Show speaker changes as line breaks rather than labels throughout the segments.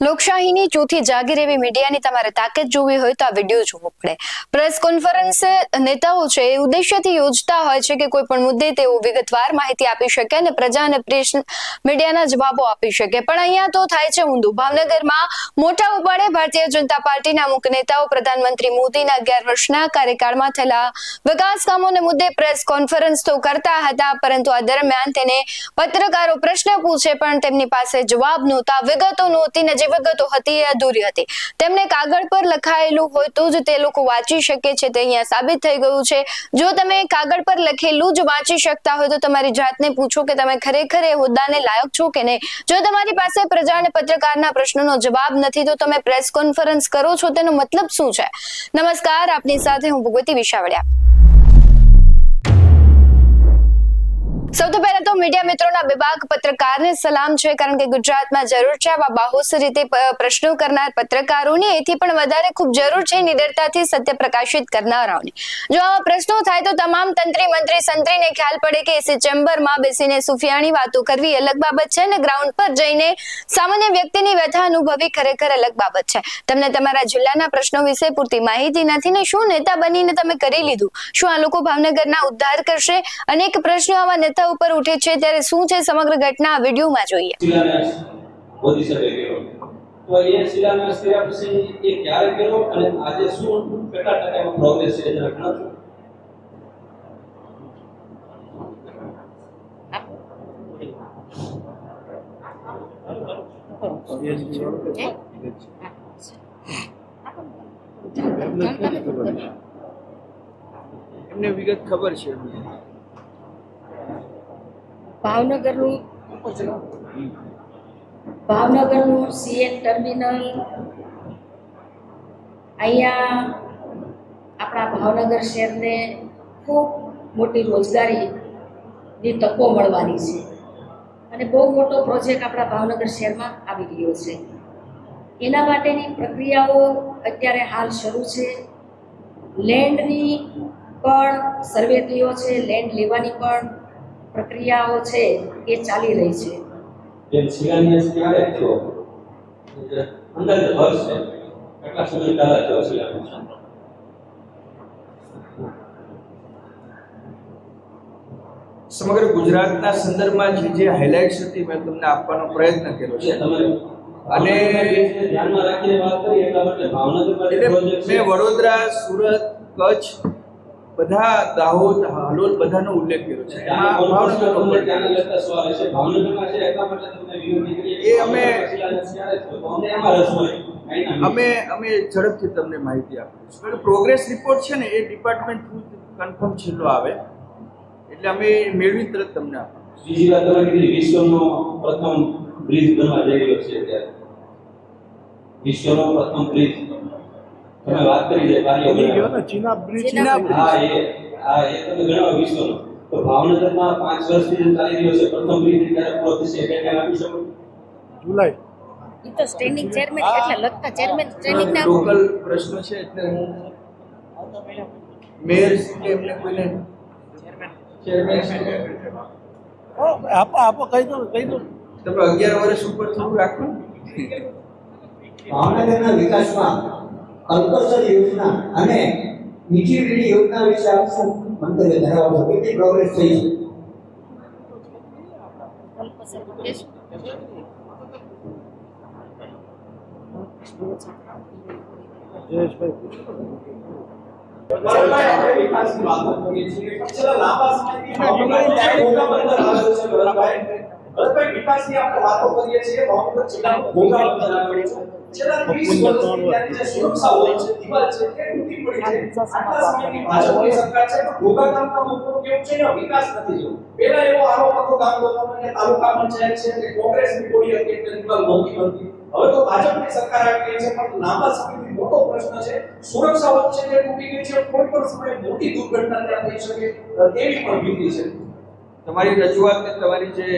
લોકશાહીની ચોથી જાગીર એવી મીડિયાની તમારે તાકાત જોવી હોય તો આ વીડિયો જોવો પડે. પ્રેસ કોન્ફરન્સ નેતાઓ છે એ ઉદ્દેશ્યથી યોજતા હોય છે કે કોઈ પણ મુદ્દે તેઓ વિગતવાર માહિતી આપી શકે અને પ્રજા અને પ્રેસ મીડિયાના જવાબો આપી શકે. પણ અહીંયા તો થાય છે ઊંધું. ભાવનગરમાં મોટા ઉપાડે ભારતીય જનતા પાર્ટીના અમુક નેતાઓ. પ્રધાનમંત્રી મોદીના અગિયાર વર્ષના કાર્યકાળમાં થયેલા વિકાસ કામોને મુદ્દે પ્રેસ કોન્ફરન્સ તો કરતા હતા, પરંતુ આ દરમિયાન તેને પત્રકારો પ્રશ્ન પૂછે પણ તેમની પાસે જવાબ નહોતા, વિગતો નહોતી ને વિગતો હતી, એ અધૂરી હતી. તેમને કાગળ પર લખાયેલું હોય તો જ તે લોકો વાંચી શકે છે, તે અહીંયા સાબિત થઈ ગયું છે. જો તમે કાગળ પર લખેલું જ વાંચી શકતા હોય તો તમારી જાતને પૂછો કે તમે ખરેખર એ હોદ્દાને લાયક છો કે નહીં. જો તમારી પાસે પ્રજા અને પત્રકારના પ્રશ્નનો જવાબ નથી, તો તમે પ્રેસ કોન્ફરન્સ કરો છો, તેનો મતલબ શું છે? નમસ્કાર, આપની સાથે હું ભગવતી વિશાવડિયા. સૌથી પહેલા તો મીડિયા મિત્રોના વિભાગ પત્રકારને સલામ છે, કારણ કે ગુજરાતમાં જરૂર છે આવા બાહોશ રીતે પ્રશ્નો કરનાર પત્રકારોની. એથી પણ વધારે ખૂબ જરૂર છે નિડરતાથી સત્ય પ્રકાશિત કરનારાઓની. જો આવા પ્રશ્નો થાય તો તમામ તંત્રી મંત્રી સંત્રીને ખ્યાલ પડે કે એસી ચેમ્બરમાં બેસીને સુફિયાણી વાતો કરવી અલગ બાબત છે અને ગ્રાઉન્ડ પર જઈને સામાન્ય વ્યક્તિની વ્યથા અનુભવી ખરેખર અલગ બાબત છે. તમને તમારા જિલ્લાના પ્રશ્નો વિશે પૂરતી માહિતી નથી ને શું નેતા બનીને તમે કરી લીધું? શું આ લોકો ભાવનગરના ઉદ્ધાર કરશે? અનેક પ્રશ્નો આવા નેતા ઉપર ઉઠે છે ત્યારે શું છે સમગ્ર ઘટના આ વિડીયોમાં જોઈએ.
શિલાન્યાસ મોદી સાહેબે કર્યો તો એ શિલાન્યાસ કર્યા પછી એ ક્યારે કર્યો અને આજે શું કેટલા ટકા પ્રોગ્રેસ છે જરા ગણો
એમને વિગત ખબર છે
ભાવનગરનું ભાવનગરનું સીએન ટર્મિનલ, અહીંયા આપણા ભાવનગર શહેરને ખૂબ મોટી રોજગારીની તકો મળવાની છે. અને બહુ મોટો પ્રોજેક્ટ આપણા ભાવનગર શહેરમાં આવી રહ્યો છે. એના માટેની પ્રક્રિયાઓ અત્યારે હાલ શરૂ છે. લેન્ડની પણ સર્વે થયો છે લેન્ડ લેવાની પણ પ્રક્રિયાઓ છે એ ચાલી રહી છે.
જે શિલાન્યાસ ક્યારે થયો? અંદાજે વર્ષ છે. કેટલા સમય પહેલા થયો શિલાન્યાસ?
સમગ્ર ગુજરાતના સંદર્ભમાં જે જે હાઇલાઇટ્સ હતી મેં તમને આપવાનો પ્રયત્ન કર્યો છે. અને
ધ્યાનમાં રાખીને વાત કરી એટલા માટે ભાવનગરમાં જે
એટલે મેં વડોદરા સુરત કચ્છ બધા દાહોદ હાલોલ બધાનો ઉલ્લેખ કર્યો છે. એ અમે- અમે અમે ઝડપથી તમને માહિતી આપીશું. પ્રોગ્રેસ રિપોર્ટ છે ને એ ડિપાર્ટમેન્ટ થ્રુ કન્ફર્મ છેલ્લો આવે. એટલે અમે મેળવી તરત તમને આપીશું.
બીજી વાત તમે કીધી વિશ્વનો પ્રથમ બ્રિજ બનવા જઈ રહ્યો છે અત્યારે. વિશ્વનો પ્રથમ બ્રિજ તમે વાત કરી છે કાર્ય બનાવવા.
ચીના
હા એ હા એ તમે ગણાવો વિશ્વનો. તો ભાવનગરમાં પાંચ વર્ષથી જે ચાલી રહ્યો છે પ્રથમ બ્રિજ ક્યારે પૂરો થશે એટલે ધ્યાન આપી શકો?
એ તો સ્ટેન્ડિંગ ચેરમેન એટલે લગતા ચેરમેન ટ્રેનિંગ ના.
લોકલ પ્રશ્ન છે એટલે હું મેયર કે એમને કોઈને ચેરમેન
આપો આપો કહી દો કહી દો.
તમે અગિયાર વર્ષ ઉપર થોડું રાખો.
ભાવનગરના વિકાસમાં અલ્પસર યોજના અને નીચી વીડી યોજના વિશે આપ મંતવ્ય ધરાવો છો? કેટલી પ્રોગ્રેસ થઈ છે?
વિકાસની વાતો કરીએ છીએ ભાવનગર જિલ્લાનું ભોગા બંદર આવેલું છે છેલ્લા 30 વર્ષથી સુરક્ષા લાંબા સમયથી મોટો પ્રશ્ન છે સુરક્ષા વચ્ચે જે તૂટી ગઈ છે કોઈ પણ સમયે મોટી દુર્ઘટના ત્યાં થઈ શકે તેવી પણ ભીતિ છે
તમારી રજૂઆત તમારી જે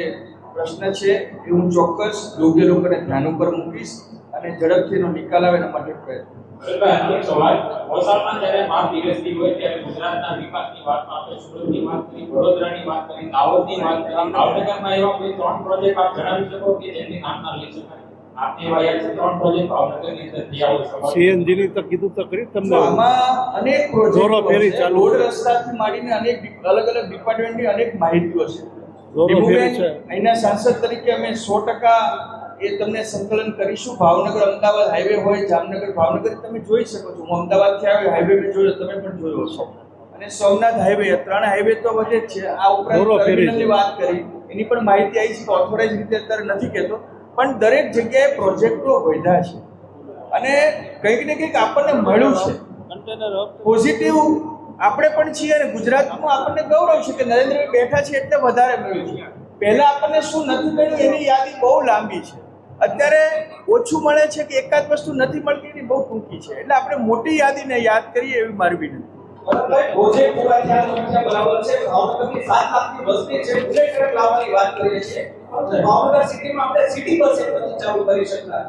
પ્રશ્ન છે એ હું ચોક્કસ યોગ્ય લોકોને ધ્યાન ઉપર મૂકીશ. અને ઝડપથી એનો નિકાલ આવે એના માટે પ્રયત્ન.
એક સવાલ. વલસાડમાં જ્યારે બાર દિવસથી હોય ત્યારે ગુજરાતના વિકાસની વાતમાં આપણે સુરતની વાત કરી વડોદરાની વાત કરી દાહોદની વાત કરી. ભાવનગરમાં એવા કોઈ ત્રણ પ્રોજેક્ટ આપ જણાવી શકો કે જેમની નામના લઈ શકાય? આપને એવા યાદ છે ત્રણ પ્રોજેક્ટ ભાવનગરની અંદર થયા હોય સમાજ
સીએનજી ની તો કીધું તો ખરી તમને.
આમાં અનેક
દોરો ફેરી ચાલુ
રોડ રસ્તાથી માંડીને અનેક અલગ અલગ અલગ ડિપાર્ટમેન્ટની અનેક માહિતીઓ છે.
દોરો ફેરી છે.
અહીંના સાંસદ તરીકે અમે સો ટકા એ તમને સંકલન કરીશું. ભાવનગર અમદાવાદ હાઈવે હોય જામનગર ભાવનગર તમે જોઈ શકો છો. હું અમદાવાદથી આવ્યો હાઈવે મેં જોયો તમે પણ જોયો છો અને સોમનાથ હાઈવે ત્રણ હાઈવે તો વધે જ છે. આ ઉપરાંત. ટર્મિનલની વાત કરી. એની પણ માહિતી આવી છે કે ઓથોરાઇઝ રીતે અત્યારે નથી કહેતો. પણ દરેક જગ્યાએ પ્રોજેક્ટો વધ્યા છે. અને કંઈક ને કંઈક આપણને મળ્યું છે. પોઝિટિવ આપણે પણ છીએ અને ગુજરાતમાં આપણને ગૌરવ છે કે નરેન્દ્રભાઈ બેઠા છે એટલે વધારે મળ્યું છે. પહેલા આપણને શું નથી મળ્યું એની યાદી બહુ લાંબી છે. અત્યારે ઓછું મળે છે કે એકાદ વસ્તુ નથી મળતી એની બહુ ટૂંકી છે. એટલે આપણે મોટી યાદીને યાદ કરીએ એવી મારી વિનંતી.
ભાવનગર સિટીમાં આપણે સિટી બસ ચાલુ કરી શકતા.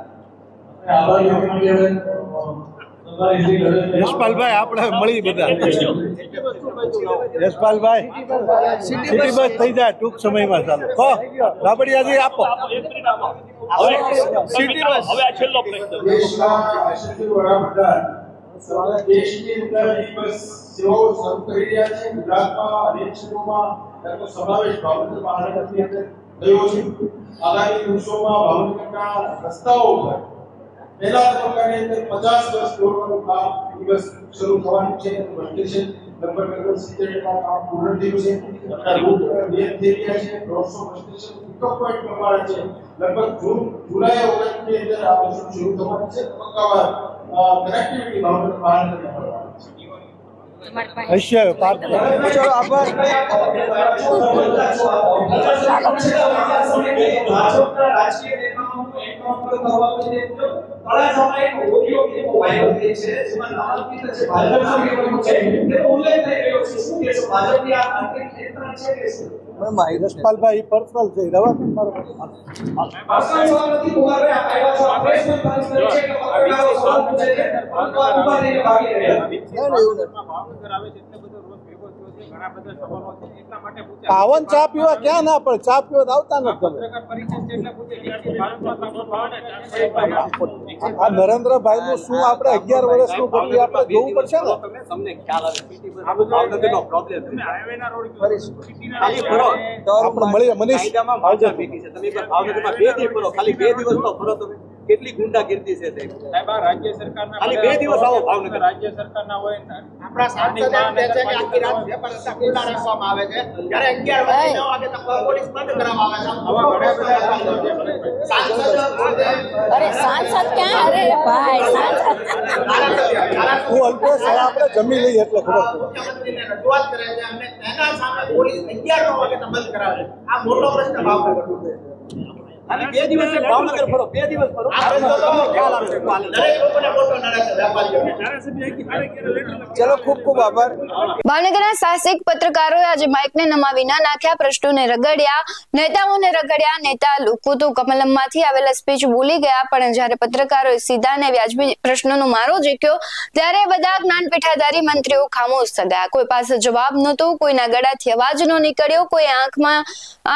યશપાલભાઈ આપણે મળી બધા. યશપાલભાઈ સિટી બસ થઈ જાય ટૂંક સમયમાં ચાલુ. હો રાબડિયાજી આપો. સિટી બસ
હવે આ છેલ્લો પ્રશ્ન દેશની અંદર બસ સેવાઓ શરૂ કરી રહ્યા છે ગુજરાતમાં અનેક ક્ષેત્રોમાં તેનો સમાવેશ ભાવનગર મહાનગરની અંદર થયો છે આગામી દિવસોમાં ભાવનગરના રસ્તાઓ ઉપર પહેલા તબક્કાની અંદર પચાસ બસ દોડવાનું કામ ઈ બસ શરૂ થવાનું છે બસ સ્ટેશન લગભગ લગભગ સિત્તેર ટકા કામ પૂર્ણ થયું છે અને રૂટ બે થઈ રહ્યા છે દોઢસો બસ સ્ટેશન પિકઅપ પોઈન્ટ પ્રમાણે છે લગભગ જૂન જુલાઈ ઓગસ્ટની અંદર આ બસો શરૂ થવાની છે તબક્કાવાર કનેક્ટિવિટી ભાવનગર મહાનગરમાં મળવાની છે
તમારી પાસે
હશે પાર્ટ
ચલો આભાર
ભાજપના રાજકીય નેતાઓનું એન્કાઉન્ટર કરવામાં જે તળાજામાં એક ઓડિયો ક્લિપ વાયરલ થઈ છે જેમાં નામાંકિત જે ભાજપના નેતાઓ છે. તેનો ઉલ્લેખ થઈ રહ્યો છે. શું કહેશો? ભાજપની આ આંતરિક નેતા છે કે શું?
યશપાલભાઈ પર્સનલ છે રવા મારો.
પર્સનલ સવાલ નથી કુમારભાઈ આપ આવ્યા છો. આપણે શું કરી છે કે પત્રકારો સવાલ પૂછે છે? આ ઊભા રહીને ભાગી રહ્યા
ભાવનગર આવે છે
પાવન ચા પીવા ક્યાં ના પણ ચા પીવા આવતા નથી આ નરેન્દ્રભાઈ નું શું આપણે અગિયાર વર્ષનું કર્યું આપણે જોવું પડશે ને?
તમને ખ્યાલ આવે સિટી બસ ભાવનગરનો પ્રોબ્લેમ છે.
હાઈવેના રોડ સિટીના
ખાલી
તો આપણે મળીએ મનીષ.
બે દી ખાલી બે દિવસ તો ફરો તમે. કેટલી ગુંડાગીર્દી છે સાહેબ?
સાહેબ આ રાજ્ય સરકારના
ખાલી બે દિવસ આવો ભાવનગર.
રાજ્ય સરકારના હોય
આપણા સાંસદ એમ કહે છે કે આખી રાત વેપાર રસ્તા ખુલ્લા રાખવામાં આવે છે. જ્યારે અગિયાર વાગે 9 વાગે તક પોલીસ બંધ કરવામાં આવે છે. સાંસદ
અરે સાંસદ ક્યાં? અરે ભાઈ સાંસદ.
હું અલ્પેશ સાહેબ આપણે જમી લઈએ એટલે ખબર પડે.
મુખ્યમંત્રીને રજૂઆત કરે છે. અને તેના સામે પોલીસ અગિયાર નવ વાગે તો બંધ કરાવે આ મોટો પ્રશ્ન ભાવનગરનો છે. ખાલી બે દિવસ ભાવનગર ફરો બે દિવસ ફરો.
ચલો ખૂબ ખૂબ આભાર.
ભાવનગરના સાહસિક પત્રકારોએ આજે માઇકને નમાવી ના નાખ્યા પ્રશ્નોને રગડ્યા. નેતાઓને રગડ્યા નેતા લોકો તો કમલમમાંથી આવેલા સ્પીચ ભૂલી ગયા પણ જ્યારે પત્રકારોએ સીધા ને વ્યાજબી પ્રશ્નોનો મારો જીક્યો ત્યારે બધા જ્ઞાન પેઠાધારી મંત્રીઓ ખામોશ થયા. કોઈ પાસે જવાબ નહોતો કોઈના ગળાથી અવાજ ન નીકળ્યો કોઈ આંખમાં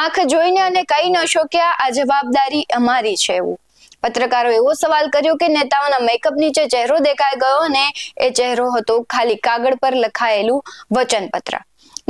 આંખ જોઈને અને કહી ન શક્યા. આ જવાબદારી અમારી છે એવું. પત્રકારો એવો સવાલ કર્યો કે નેતાઓના મેકઅપ નીચે ચહેરો દેખાઈ ગયો અને એ ચહેરો હતો ખાલી કાગળ પર લખાયેલું વચનપત્ર.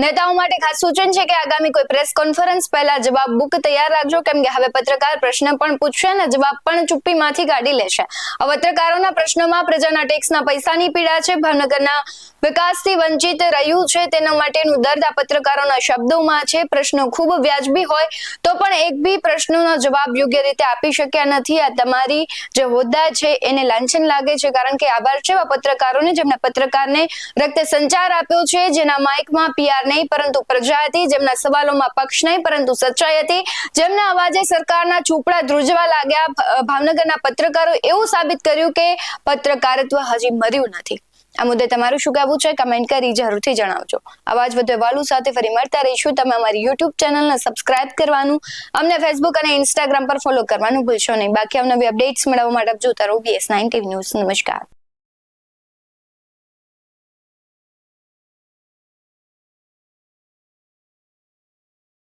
નેતાઓ માટે ખાસ સૂચન છે કે આગામી કોઈ પ્રેસ કોન્ફરન્સ પહેલા જવાબ બુક તૈયાર રાખજો, કેમ કે હવે પત્રકાર પ્રશ્ન પણ પૂછશે અને જવાબ પણ ચુપ્પીમાંથી કાઢી લેશે. પત્રકારોના પ્રશ્નોમાં પ્રજાના ટેક્સના પૈસાની પીડા છે, ભાવનગરના વિકાસથી વંચિત રહ્યું છે, તેના માટેનું દર્દ આ પત્રકારોના શબ્દોમાં છે. પ્રશ્નો ખૂબ વ્યાજબી હોય તો પણ એક બી પ્રશ્નોનો જવાબ યોગ્ય રીતે આપી શક્યા નથી. આ તમારી જે હોદ્દા છે, એને લાંછન લાગે છે, કારણ કે આભાર છે પત્રકારોને જેમણે પત્રકારને રક્ત સંચાર આપ્યો છે, જેના માઇકમાં પીઆર નહીં, પરંતુ પ્રજા હતી, જેમના સવાલોમાં પક્ષ નહીં, પરંતુ સચ્ચાઈ હતી. જેમના અવાજે સરકારના ચૂપડા ધ્રુજવા લાગ્યા ભાવનગરના પત્રકારો એવું સાબિત કર્યું કે પત્રકારત્વ હજી મર્યું નથી. આ મુદ્દે તમારું શું કહેવું છે? કમેન્ટ કરી જરૂરથી જણાવજો. આવાજ વધે વાલું સાથે ફરી મળતા રહીશું. તમે અમારી યુટ્યુબ ચેનલને સબસ્ક્રાઇબ કરવાનું, અમને ફેસબુક અને ઇન્સ્ટાગ્રામ પર ફોલો કરવાનું ભૂલશો નહીં. બાકી અવનવી અપડેટ્સ મેળવવા માટે જોતા રહો બીએસ નાઇન ટીવી ન્યૂઝ નમસ્કાર.